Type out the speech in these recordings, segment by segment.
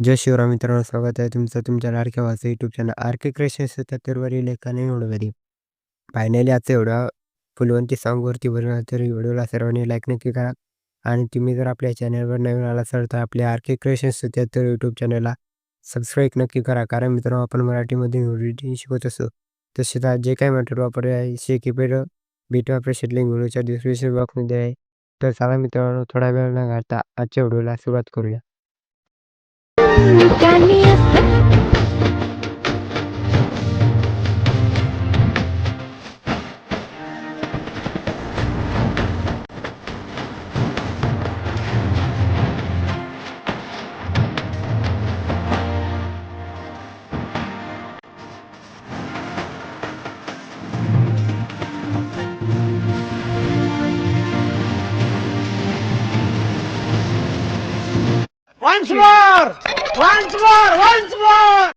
जय शिवराम मित्रांनो स्वागत आहे तुमचं तुमच्या लाडक्या भावाचं YouTube channel R K creations सत्याहत्तरवरील एका नवीन फायनली आजचा एवढा फुलवंती सॉंगवरती बनवला तर व्हिडिओला सर्वांनी लाईक नक्की करा. आणि तुम्ही जर आपल्या चॅनलवर नवीन आला असाल तर आपल्या आर के क्रिएशन सत्याहत्तर यूट्यूब चॅनलला सबस्क्राईब नक्की करा. कारण मित्रांनो आपण मराठीमध्ये व्हिडिओ शिकत असो तसेच आज जे काही मटेरियल वापरले आहे शे कीपॅड बीट वापर लिंक व्हिडिओच्या डिस्क्रिप्शन बॉक्समध्ये आहे. तर चला मित्रांनो थोडा वेळ न घालता आजच्या व्हिडिओला सुरुवात करूया. Once more! Once more once more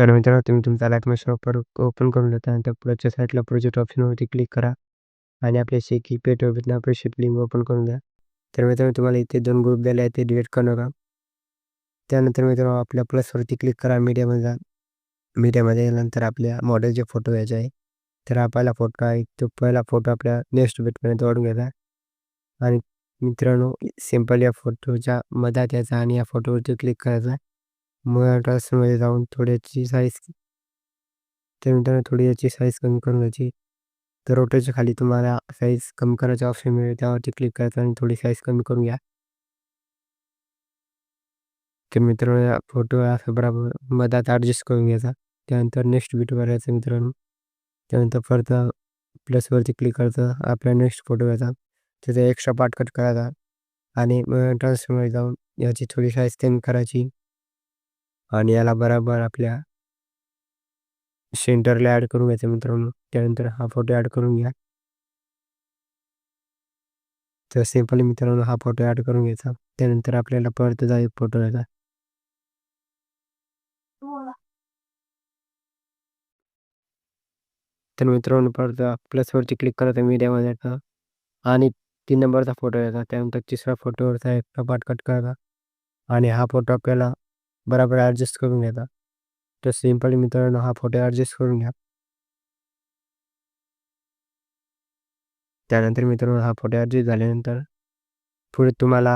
तर मित्रांनो तुम्ही तुमचा लाईक शॉपर ओपन करून घेता आणि त्या पुढच्या साईडला प्रोजेक्ट ऑप्शनवरती क्लिक करा आणि आपल्या शेकी पेट विथ प्रोजेक्ट लिंक ओपन करून द्या तर मित्रांनो तुम्हाला इथे दोन ग्रुप दिले आहेत ते डिलीट करू नका त्यानंतर मित्रांनो आपल्या प्लसवरती क्लिक करा मीडियामध्ये जा. मीडियामध्ये गेल्यानंतर आपल्या मॉडेलचे फोटो घ्यायचे आहे. तर हा पहिला फोटो आहे. तो पहिला फोटो आपल्या नेक्स्ट बेटपर्यंत ओढून घ्यायचा. आणि मित्रांनो सिंपल या फोटोच्या मधात यायचा आणि या फोटोवरती क्लिक करायचा. मग ट्रान्सफरमध्ये जाऊन थोडी याची साईज त्यानंतर थोडी याची साईज कमी करून घ्यायची. तर रोटेच्या खाली तुम्हाला साईज कमी करायचा ऑप्शन मिळेल. त्यावरती क्लिक करायचं आणि थोडी साईज कमी करून घ्या. तर मित्रांनो या फोटो असं बरोबर मधात ॲडजस्ट करून घ्यायचा. त्यानंतर नेक्स्ट बीट करायचं मित्रांनो. त्यानंतर परत प्लसवरती क्लिक करायचं. आपला नेक्स्ट फोटो घ्यायचा त्याचा एक्स्ट्रा पार्ट कट करायचा. आणि ट्रान्सफरमध्ये जाऊन याची थोडी साईज कमी करायची. आणि याला बरोबर आपल्या सेंटरला ॲड करून घ्यायचं मित्रांनो. त्यानंतर हा फोटो ॲड करून घ्या. तर सिम्पली मित्रांनो हा फोटो ॲड करून घ्यायचा. त्यानंतर आपल्याला परत जा एक फोटो घ्यायचा तर मित्रांनो परत प्लसवरती क्लिक करायचं मीडियामध्ये येतं आणि तीन नंबरचा फोटो घ्यायचा त्यानंतर तिसऱ्या फोटोवरचा एक पार्ट कट करायचा आणि हा फोटो आपल्याला बरोबर ॲडजस्ट करून घेता. तर सिम्पली मित्रांनो हा फोटो ॲडजस्ट करून घ्या. त्यानंतर मित्रांनो हा फोटो ॲडजस्ट झाल्यानंतर पुढे तुम्हाला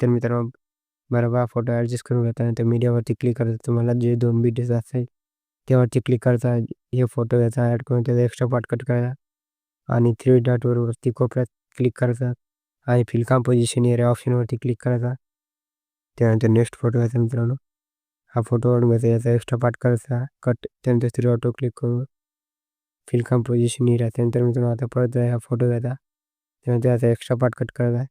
तर मित्रांनो बरोबर हा फोटो ॲडजस्ट करून घेता. नंतर मीडियावरती क्लिक करता. तुम्हाला जे दोन बीटीस असेल त्यावरती क्लिक करायचा हे फोटो याचा ॲड करून त्याचा एक्स्ट्रा पार्ट कट करा. आणि थ्री डॉटवरवरती कोपऱ्यात क्लिक करायचा आणि फिल कॉम्पोजिशन एरिया ऑप्शनवरती क्लिक करायचा त्यानंतर नेक्स्ट फोटो घ्यायचा मित्रांनो. हा फोटो काढून घ्यायचा याचा एक्स्ट्रा पार्ट करायचा. कट त्यानंतर थ्री ऑटो क्लिक करून फिल कॉम्पोजिशन एरिया त्यानंतर मित्रांनो आता परत हा फोटो घ्यायचा त्यानंतर याचा एक्स्ट्रा पार्ट कट करायचा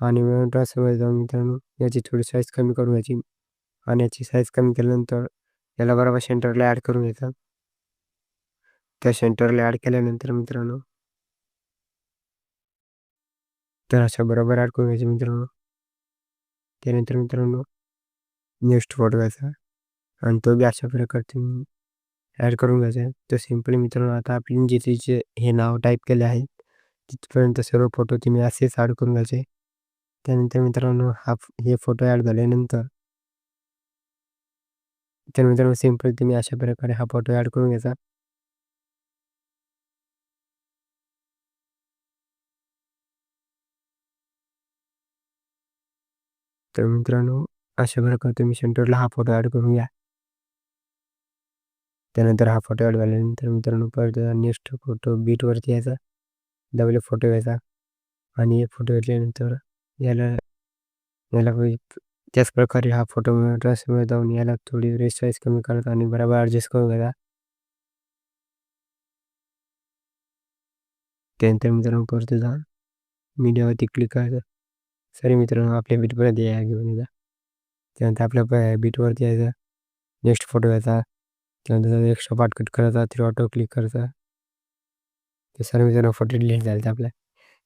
आणि मिळून ट्रान्सफरमध्ये जाऊन मित्रांनो याची थोडी साईज कमी करून घ्यायची. आणि याची साईज कमी केल्यानंतर याला बरोबर सेंटरला ॲड करून घ्यायचा. त्या सेंटरला ॲड केल्यानंतर मित्रांनो तर अशा बरोबर ॲड करून घ्यायचे मित्रांनो. त्यानंतर मित्रांनो नेक्स्ट फोटो घ्यायचा. आणि तो बी अशा प्रकारे तुम्ही ॲड करून घ्यायचा. तर सिम्पली मित्रांनो. आता आपण जे तिचे हे नाव टाईप केले आहे तिथपर्यंत सर्व फोटो तुम्ही असेच ॲड करून घ्यायचे. त्यानंतर मित्रांनो हा हे फोटो ॲड झाल्यानंतर तर मित्रांनो सिंपल तुम्ही अशा प्रकारे हा फोटो ॲड करून घ्यायचा. तर मित्रांनो अशा प्रकारे तुम्ही सेंटरला हा फोटो ॲड करून घ्या. त्यानंतर हा फोटो ॲड झाल्यानंतर मित्रांनो परत नेक्स्ट फोटो बीटवरती यायचा. डबल फोटो घ्यायचा. आणि एक फोटो घेतल्यानंतर याला याला त्याच प्रकारे हा फोटो ट्रान्सफरमध्ये जाऊन याला थोडी रेस साईज कमी करत आणि बराबर ॲडजस्ट करून घ्यायचा. त्यानंतर मित्रांनो परत जा मीडियावरती क्लिक करायचं. सॉरी मित्रांनो आपल्या बीटपर्यंत या घेऊन जा त्यानंतर आपल्या बीटवरती यायचं. नेक्स्ट फोटो घ्यायचा. त्यानंतर एक्स्ट्रा पार्ट कट करायचा. थ्री ऑटो क्लिक करायचा. ते सर्व मित्रांनो फोटो डिलीट झालेत आपल्या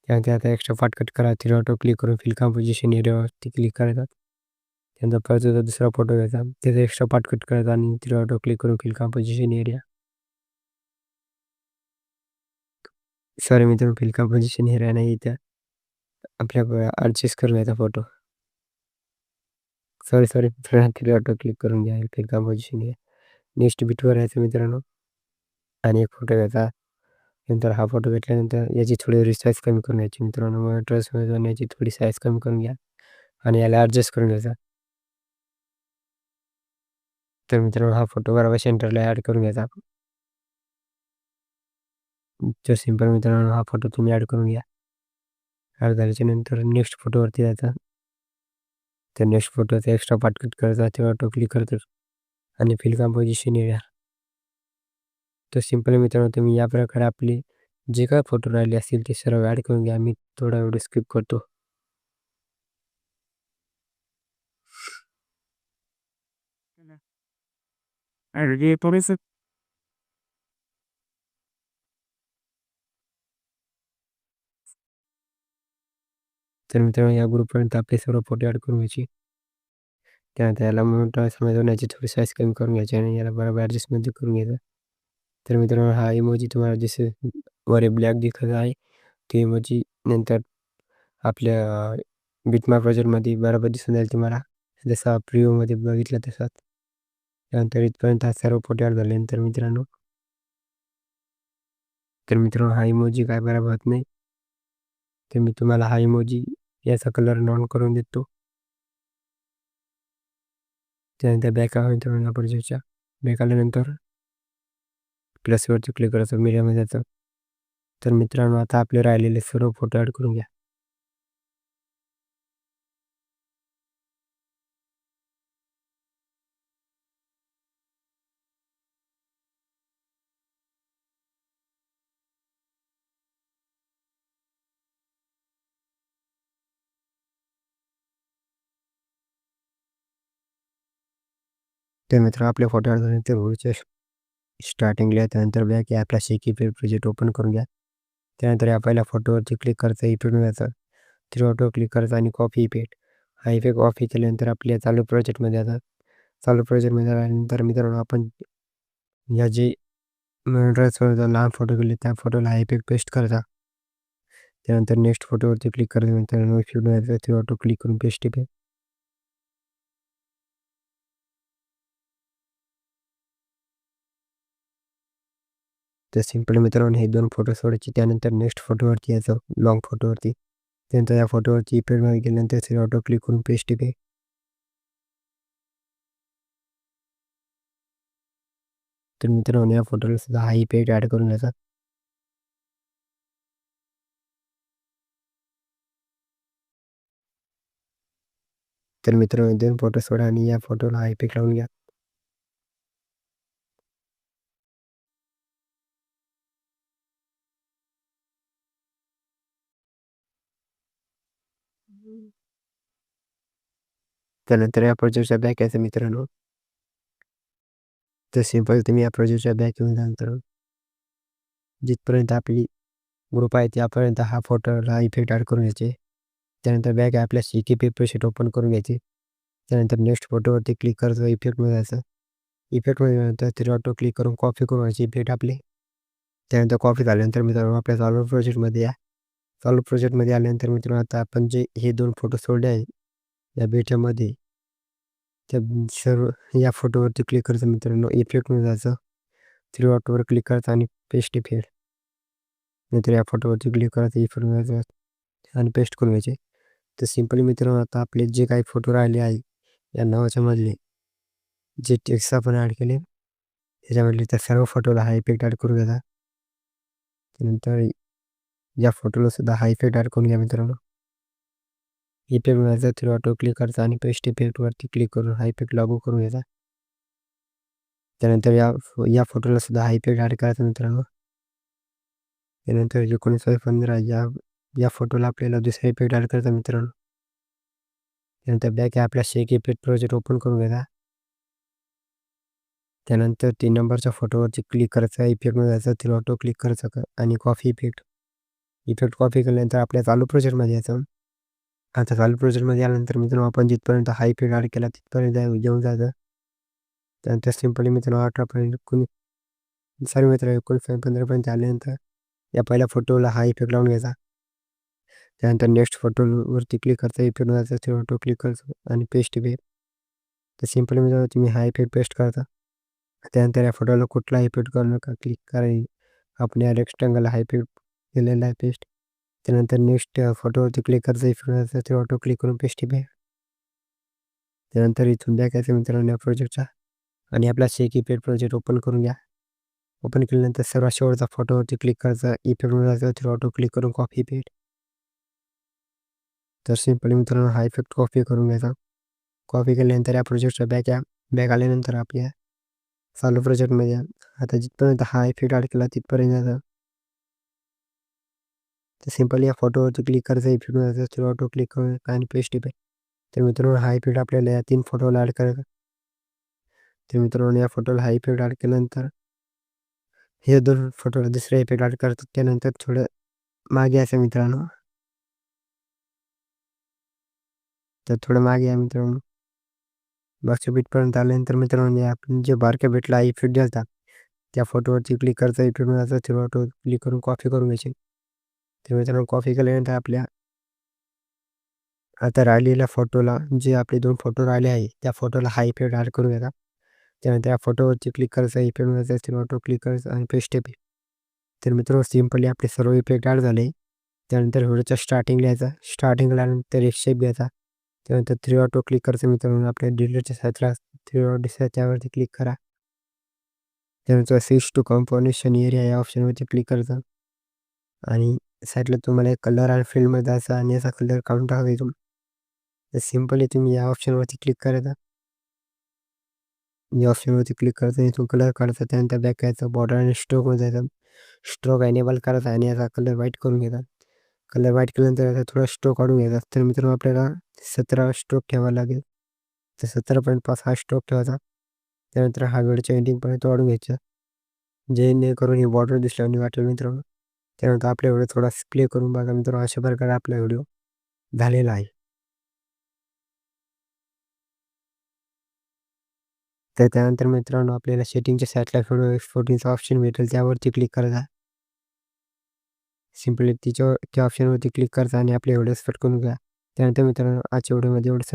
त्यानंतर आता एक्स्ट्रा पार्ट कट करा. थ्री ऑटो क्लिक करून फिल कंपोझिशन एरियावरती क्लिक करायचा. त्यानंतर परत दुसरा फोटो घ्यायचा. त्याचा एक्स्ट्रा पार्ट कट करायचा आणि थ्री ऑटो क्लिक करून फिल कंपोझिशन एरिया. सॉरी मित्रांनो फिल कंपोझिशन एरिया नाही इथं. आपल्या ॲडजस्ट करून घ्यायचा फोटो. सॉरी, सॉरी मित्रांनो ऑटो क्लिक करून घ्या फिल पोझिशन घ्या नेक्स्ट बीटवर यायचं मित्रांनो आणि एक फोटो घ्यायचा. नंतर हा फोटो घेतल्यानंतर याची थोडी रिसाईज कमी करून घ्यायची मित्रांनो. मग ड्रेसमध्ये जाऊन याची थोडी साईज कमी करून घ्या आणि याला ॲडजस्ट करून घ्यायचा. तर मित्रांनो हा फोटो बरोबर सेंटरला ॲड करून घ्यायचा. तर सिंपल मित्रांनो हा फोटो तुम्ही ॲड करून घ्या. ॲड झाल्याच्यानंतर नेक्स्ट फोटोवरती जायचं. त्या नेक्स्ट फोटोचा एक्स्ट्रा पार्ट कट करायचा. थ्री ऑटो क्लिक करतो आणि फिल कंपोजिशन येणार तर सिंपल मित्रांनो तुम्ही या प्रकारे आपले जे काय फोटो राहिले असतील ते सर्व ॲड करून घ्या. मी थोडा व्हिडिओ स्किप करतो. अरे थोडेसे तर मित्रांनो या ग्रुपपर्यंत आपले सर्व फोटो ॲड करून घ्यायची त्यानंतर याला म्हणून समजवण्याची याची थोडी साईज कमी करून घ्यायची आणि याला बरोबर ॲडजस्टमध्ये करून घ्यायचं. तर मित्रांनो हा इमोजी तुम्हाला जसं वर ब्लॅक दिसत आहे. ते इमोजी नंतर आपल्या बिटमा प्रोजेक्टमध्ये बरोबर दिसून जाईल तुम्हाला. जसा प्रिव्ह्यूमध्ये बघितलं तसाच. त्यानंतर इथपर्यंत हा सर्व फोटो ॲड झाल्यानंतर मित्रांनो तर मित्रांनो हा इमोजी काय बरोबर होत नाही. तर मी तुम्हाला हा इमोजी याचा कलर नॉन करून देतो. त्यानंतर बॅक आहे मित्रांनो बॅक आल्यानंतर प्लसवरती क्लिक करायचं मीडियामध्ये जायचं. तर मित्रांनो आता आपले राहिलेले सर्व फोटो ॲड करून घ्या. तर मित्र आपले फोटो ॲड ते व्हिडिओच्या स्टार्टिंगला त्यानंतर बॅक आपला शेकी प्रोजेक्ट ओपन करून घ्या. त्यानंतर या पहिल्या फोटोवरती क्लिक करता इफेक्ट जायचं. थ्री ऑटो क्लिक करायचं आणि कॉपी इफेक्ट. हा इफेक्ट ऑफ केल्यानंतर आपल्या चालू प्रोजेक्टमध्ये येतात चालू प्रोजेक्टमध्ये आल्यानंतर मित्रांनो आपण या जे ड्रेसवर लहान फोटो केले त्या फोटोला हा इफेक्ट पेस्ट करायचा. त्यानंतर नेक्स्ट फोटोवरती क्लिक करायचं मित्रांनो इफेक्टमध्ये जायचं. थ्री ऑटो क्लिक करून पेस्ट इफेक्ट. तर सिंपल मित्रांनो हे दोन फोटो सोडायचे. त्यानंतर नेक्स्ट फोटोवरती यायचं लाँग फोटोवरती. त्यानंतर या फोटोवरती इफेक्टमध्ये गेल्यानंतर थ्री ऑटो क्लिक करून पेस्ट पे तर मित्रांनो या फोटोला सुद्धा हा इफेक्ट ॲड करून द्यायचा तर मित्रांनो दोन फोटो सोडा आणि या फोटोला हा इफेक्ट लावून घ्या. त्यानंतर या प्रोजेक्टच्या बॅक यायचं मित्रांनो. तर सिंपल तुम्ही या प्रोजेक्टच्या बॅक येऊन जा मित्रांनो. जिथपर्यंत आपली ग्रुप आहे त्यापर्यंत हा फोटोला इफेक्ट ॲड करून घ्यायचे. त्यानंतर बॅक आपल्या C K paper sheet open करून घ्यायची. त्यानंतर नेक्स्ट फोटोवरती क्लिक करायचं इफेक्टमध्ये जायचं. इफेक्टमध्ये गेल्यानंतर थ्री ऑटो क्लिक करून कॉपी करून घ्यायची इफेक्ट आपली. त्यानंतर कॉपी झाल्यानंतर मित्रांनो आपल्या चालू प्रोजेक्टमध्ये या. चालू प्रोजेक्टमध्ये आल्यानंतर मित्रांनो आता आपण जे हे दोन फोटो सोडले आहे या बेटामध्ये त्या सर्व या फोटोवरती क्लिक करायचं मित्रांनो इफेक्टमध्ये जायचं. थ्री ऑटोवर क्लिक करायचं आणि पेस्ट इफेक्ट. नंतर या फोटोवरती क्लिक करायचं इफेक्ट जायचं आणि पेस्ट करून घ्यायचे. तर सिम्पली मित्रांनो आता आपले जे काही फोटो राहिले आहे या नावाच्या मधले जे टेक्स्ट आपण ॲड केले त्याच्यामधले त्या सर्व फोटोला हा इफेक्ट ॲड करून घ्यायचा. त्यानंतर या फोटोला सुद्धा हा इफेक्ट ॲड करून घ्या मित्रांनो. इफेक्टमध्ये जायचं थ्री ऑटो क्लिक करायचा आणि पेस्ट इफेक्टवरती क्लिक करून हा इफेक्ट लागू करून घ्यायचा. त्यानंतर या या फोटोला सुद्धा हा इफेक्ट ॲड करायचा मित्रांनो. त्यानंतर 19/15 या या फोटोला आपल्याला दुसरा इफेक्ट ॲड करायचा मित्रांनो. त्यानंतर बॅक आहे आपला शेक इफेक्ट प्रोजेक्ट ओपन करून घ्यायचा त्यानंतर तीन नंबरच्या फोटोवरती क्लिक करायचं इफेक्टमध्ये जायचं थ्री ऑटो क्लिक करायचं आणि कॉफी इफेक्ट इफेक्ट कॉपी केल्यानंतर आपल्या चालू प्रोजेक्टमध्ये यायचं आता चालू प्रोजेक्टमध्ये आल्यानंतर मित्रांनो आपण जिथपर्यंत हाय इफेक्ट ॲड केला तिथपर्यंत जाऊ- घेऊन जायचं त्यानंतर सिम्पली मित्रांनो अठरापर्यंत कोणी सर्व मित्र एकोणीस पंधरापर्यंत आल्यानंतर या पहिल्या फोटोला हा इफेक्ट लावून घ्यायचा. त्यानंतर नेक्स्ट फोटोवरती क्लिक करता इफेक्ट जायचा ते फोटो क्लिक करतो आणि पेस्ट बे. तर सिम्पली मित्रांनो तुम्ही हा इफेक्ट पेस्ट करता. त्यानंतर या फोटोला कुठला इफेक्ट करू नका क्लिक करायची आपण या रेक्स्टँगलला हा इफेक्ट केलेला आहे पेस्ट त्यानंतर नेक्स्ट फोटोवरती क्लिक करायचं इफेक्ट करायचं ते ऑटो क्लिक करून पेस्ट इफेक्ट त्यानंतर इथून बॅकायचं मित्रांनो या प्रोजेक्टचा आणि आपला शेक इफेक्ट प्रोजेक्ट ओपन करून घ्या. ओपन केल्यानंतर सर्वात शेवटचा फोटोवरती क्लिक करायचा. इफेक्टमध्ये जायचं ते ऑटो क्लिक करून कॉपी इफेक्ट तर सिम्पली मित्रांनो हा इफेक्ट कॉपी करून घ्यायचा. कॉपी केल्यानंतर या प्रोजेक्टचा बॅक या. बॅक आल्यानंतर आपल्या चालू प्रोजेक्टमध्ये आता जिथपर्यंत हा इफेक्ट अडकला केला तिथपर्यंत जायचं तर सिंपल या फोटोवरती क्लिक करायचं इफेक्टमध्ये जायचं ते ऑटो क्लिक करून आणि पेस्ट इफेक्ट तर मित्रांनो हाय इफेक्ट आपल्याला या तीन फोटोला ॲड करायचा. तर मित्रांनो या फोटोला हाय इफेक्ट ॲड केल्यानंतर हे दोन फोटोला दुसरे इफेक्ट ॲड करतात. त्यानंतर थोडं मागे असं मित्रांनो. तर थोडं मागे आहे मित्रांनो. मागच्या बीटपर्यंत आल्यानंतर मित्रांनो आपण जे बारक्या भेटला इफेक्ट द्यालता त्या फोटोवरती क्लिक करायचा. इफेक्ट जायचं ते ऑटो क्लिक करून कॉपी करून घ्यायची. तर मित्रांनो कॉपी केल्यानंतर आपल्या आता राहिलेल्या फोटोला जे आपले दोन फोटो राहिले आहे त्या फोटोला हा इफेक्ट ॲड करून घ्यायचा त्यानंतर या फोटोवरती क्लिक करायचा इफेक्ट करायचा ते ऑटो क्लिक करायचं आणि पेस्ट इफेक्ट तर मित्रांनो सिम्पली आपले सर्व इफेक्ट ॲड झाले. त्यानंतर व्हिडिओचा स्टार्टिंग लिहायचा. स्टार्टिंग नंतर एक शेप घ्यायचा. त्यानंतर थ्री ऑटो क्लिक करायचं मित्रांनो आपल्या डिलीटच्या साईडला थ्री ऑट दिसत त्यावरती क्लिक करा. त्यानंतर सिक्स टू कॉम्पोनेशन एरिया या ऑप्शनवरती क्लिक करायचं. आणि साईडला तुम्हाला कलर आणि फील्डमध्ये जायचं आणि याचा कलर काढून टाकायचा इथून तर सिम्पली तुम्ही या ऑप्शनवरती क्लिक करायचा या ऑप्शनवरती क्लिक करायचं इथून कलर काढायचा त्यानंतर बॅक यायचं बॉर्डर आणि स्ट्रोकमध्ये जायचं. स्ट्रोक एनेबल करायचा आणि याचा कलर व्हाईट करून घ्यायचा. कलर व्हाईट केल्यानंतर याचा थोडा स्ट्रोक काढून घ्यायचा. तर मित्रांनो आपल्याला सतरा स्ट्रोक ठेवावा लागेल. तर सतरापर्यंत पाच हा स्ट्रोक ठेवायचा. त्यानंतर हा वेळच्या एंडिंगपर्यंत वाढून घ्यायचा. जेणेकरून ही बॉर्डर दिसल्याने वाटेल मित्रांनो. त्यानंतर आपल्या व्हिडिओ थोडा प्ले करून बघा मित्रांनो अशा प्रकारे आपला व्हिडिओ झालेला आहे. तर त्यानंतर मित्रांनो आपल्याला सेटिंगच्या साईटला व्हिडिओ एक्सपोर्टिंगचा ऑप्शन भेटेल त्यावरती क्लिक करायचा सिम्पली तिच्या त्या ऑप्शनवरती क्लिक करता आणि आपले व्हिडिओ कट करून घ्या त्यानंतर मित्रांनो आजच्या व्हिडिओमध्ये एवढं